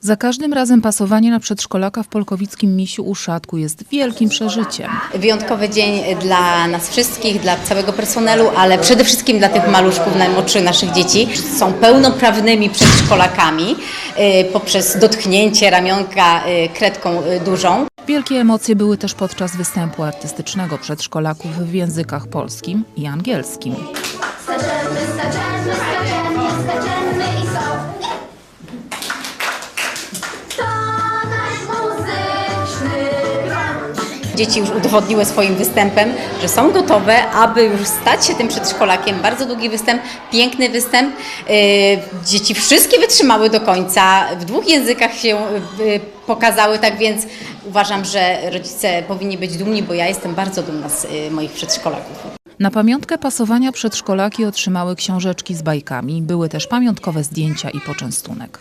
Za każdym razem pasowanie na przedszkolaka w polkowickim misiu uszatku jest wielkim przeżyciem. Wyjątkowy dzień dla nas wszystkich, dla całego personelu, ale przede wszystkim dla tych maluszków, najmłodszych naszych dzieci. Są pełnoprawnymi przedszkolakami y, poprzez dotknięcie ramionka y, kredką y, dużą. Wielkie emocje były też podczas występu artystycznego przedszkolaków w językach polskim i angielskim. Skaczemy, skaczemy, Dzieci już udowodniły swoim występem, że są gotowe, aby już stać się tym przedszkolakiem. Bardzo długi występ, piękny występ. Y, Dzieci wszystkie wytrzymały do końca, w dwóch językach się y, pokazały, tak więc uważam, że rodzice powinni być dumni, bo ja jestem bardzo dumna z y, moich przedszkolaków. Na pamiątkę pasowania przedszkolaki otrzymały książeczki z bajkami, były też pamiątkowe zdjęcia i poczęstunek.